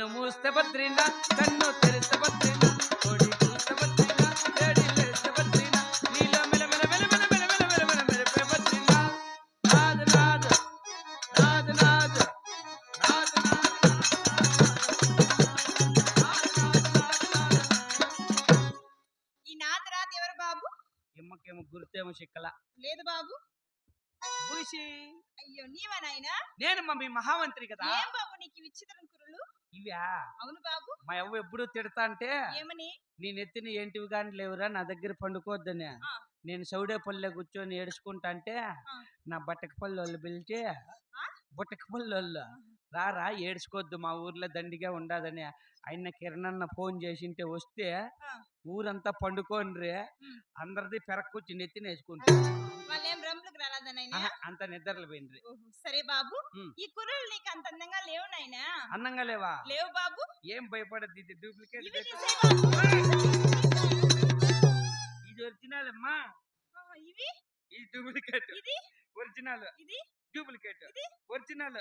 కన్ను మూస్తే బద్రినా కన్ను తెరిస్తే బద్రినా కోడి కూస్తే బద్రినా ఏడి లేస్తే బద్రినా నీలో మెల మెల మెల మెల మెల మెల మెల మెల మెరిపే బద్రినా నాదు నాదు నాదు నాదు ఈ నాతి రాతి ఎవరు బాబు? ఎమ్మకేమో గుర్తేమో చిక్కల. లేదు బాబు. అయ్యో నీవా నాయనా? నేను మా మీ మహామంత్రి కదా. ఏం బాబు నీకు విచిత్రం ఇవ్యా అవును బాబు. మా అవ్వ ఎప్పుడు తిడతా అంటే ఏమని? నీ నెత్తిన ఏంటివి కానీ లేవురా నా దగ్గర పండుకోవద్దని. నేను సౌడేపల్లిలో కూర్చొని ఏడుచుకుంటా అంటే నా బట్టకపల్లి వాళ్ళు పిలిచి బుట్టకపల్లి వాళ్ళు రారా ఏడుచుకోవద్దు మా ఊర్లో దండిగా ఉండదని ఆయన కిరణన్న ఫోన్ చేసింటే వస్తే. ఊరంతా పండుకోండ్రి ఉమ్. అందరిది పెరక్కుచ్చి నెత్తిన వేసుకుంటారు ఆహా, అంత నిద్రలు పోయిండ్రి. సరే బాబు. ఈ కుర్రలు నీకు అంత అందంగా లేవు నాయనా? అన్నంగా లేవా? లేవు బాబు. ఏం భయపడద్దు ఇది డూప్లికేట్. ఇది ఒరిజినల్ అమ్మా ఇవి? ఇది డూప్లికేట్. ఇది? ఒరిజినల్. ఇది? డూప్లికేట్. ఇది? ఒరిజినల్.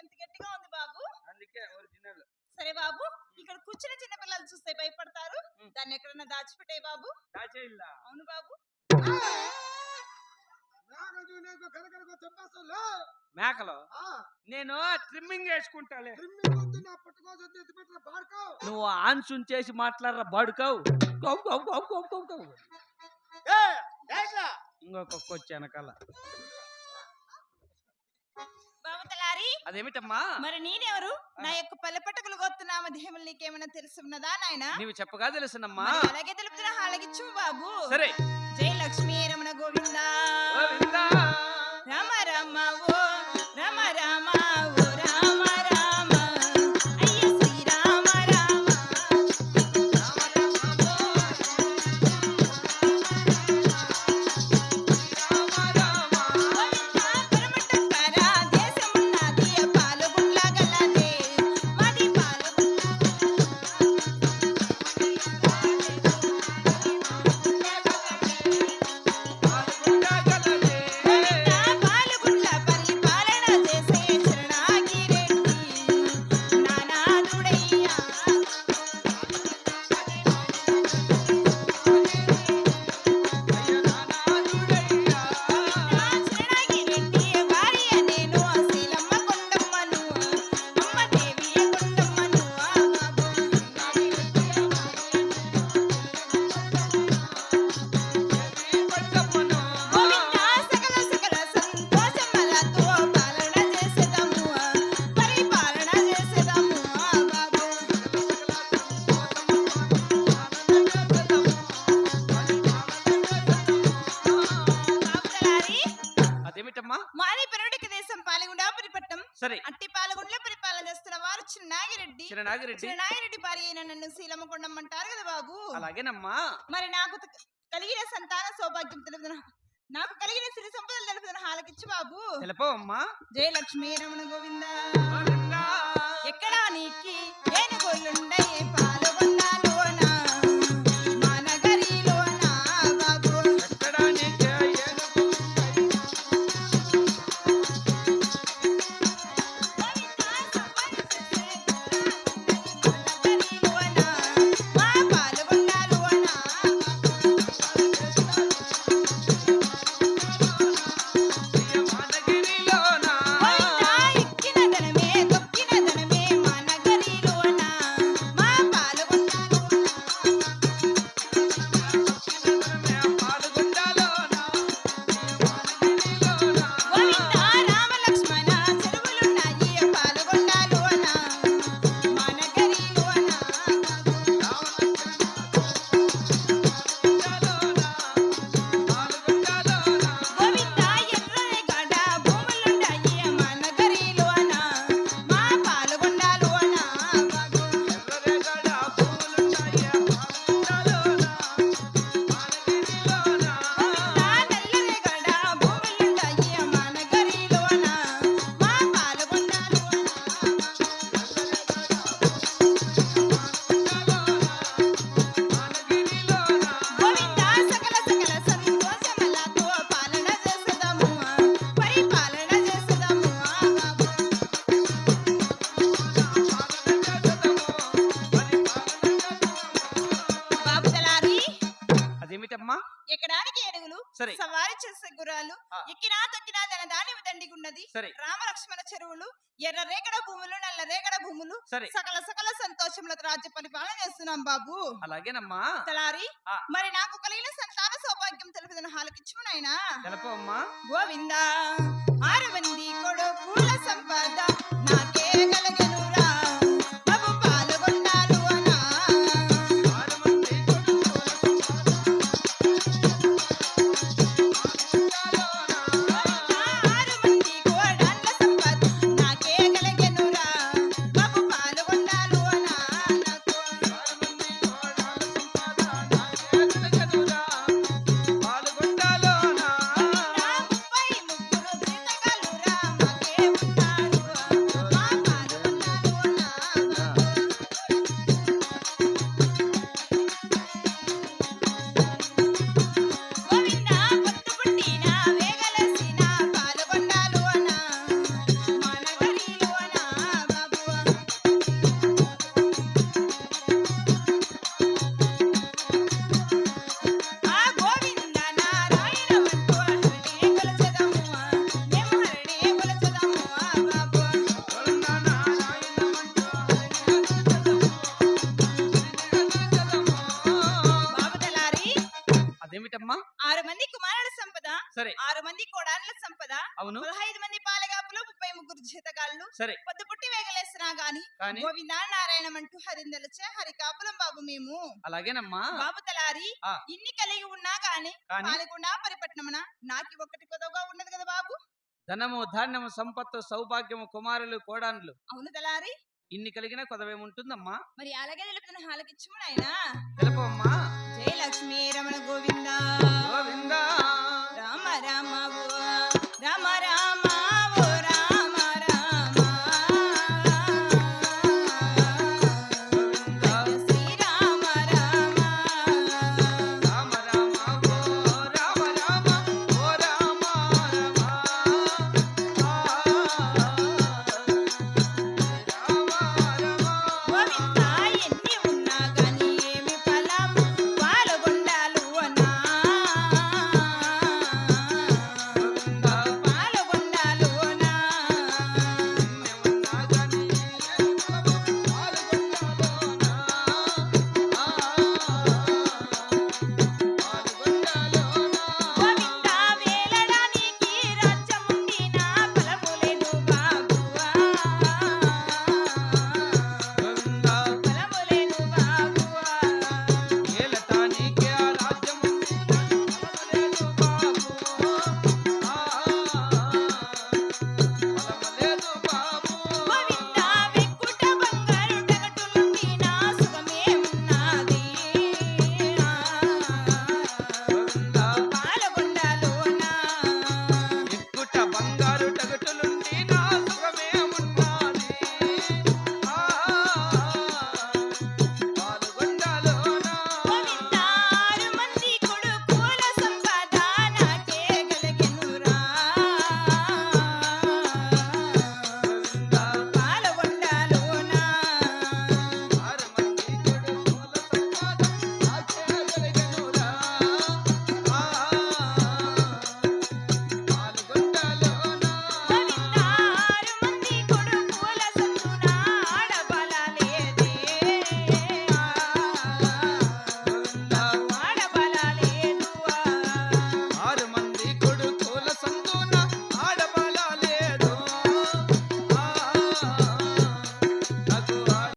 ఎంత గట్టిగా ఉంది బాబు. అందుకే ఒరిజినల్. సరే బాబు ఇక్కడ కూర్చున్న చిన్న పిల్లలు చూస్తే భయపడతారు. దాన్ని ఎక్కడన్నా దాచిపెట్టాయి బాబు. దాచేయిల్లా అవును బాబు. మేకలు? ఆ, నేను ట్రిమ్మింగ్ వేసుకుంటాలే. నువ్వు ఆన్సున్ చేసి మాట్లాడరా బాడుకావు? ఇంకొక వెనకాల. బాబు తలారి అదేమిటమ్మా? మరి నేనెవరు? నా యొక్క పల్లె పట్టుకులు గొత్తున్నామ దేహములు నీకేమైనా తెలుసున్నదా నాయన? నీవు చెప్పగా తెలుసునమ్మా. అలాగే తెలుపుతున్నా అలాగిచ్చు బాబు. సరే. జై లక్ష్మీ రమణ గోవింద. చిరనాగిరెడ్డి చిన్నాగిరెడ్డి భార్య అయిన నన్ను శీలమ్మ కొండమ్మంటారు కదా బాబు. అలాగేనమ్మా. మరి నాకు కలిగిన సంతాన సౌభాగ్యం తెలుపుతున్న నాకు కలిగిన సిరి సంపదలు తెలుపుతున్న హాలకిచ్చు బాబు. తెలపవమ్మా జయ లక్ష్మీ రమణ గోవింద. ఎక్కడా నీకి ఏనుగోళ్ళుండయి ఆ. ఎక్కినా తొక్కినా తన దాని దండిగున్నది. సరే. రామ లక్ష్మణ చెరువులు ఎర్ర రేగడ భూములు నల్ల రేగడ భూములు సకల సకల సంతోషములతో రాజ్య పరిపాలన చేస్తున్నాం బాబు. అలాగేనమ్మా. తలారి. మరి నాకు కలిగిన సంతాన సౌభాగ్యం తెలుపుదన హాలకిచ్చు నాయనా తెలపమ్మా గోవింద ఆరు మంది కొడుకుల సంపద నాకే కలగనురా సంపద. అవును. పదహైదు మంది పాలగాపులు ముప్పై ముగ్గురు జీతగాళ్ళు. సరే. వేగలేసినా గాని గోవింద అంటూ హరిందలచే హరి కాపులం బాబు మేము. అలాగేనమ్మా. బాబు తలారి ఇన్ని కలిగి ఉన్నా గాని పరిపట్నమున నాకి ఒకటి కొదవగా ఉన్నది కదా బాబు. ధనము ధాన్యము సంపత్తు సౌభాగ్యము కుమారులు కోడాన్లు. అవును తలారి. ఇన్ని కలిగిన కొదవేముంటుందమ్మా? మరి అలాగే తెలుపుతున్న హాలకిచ్చుము నాయనా. తెలుపమ్మా జయ రమణ గోవిందా. గోవిందా.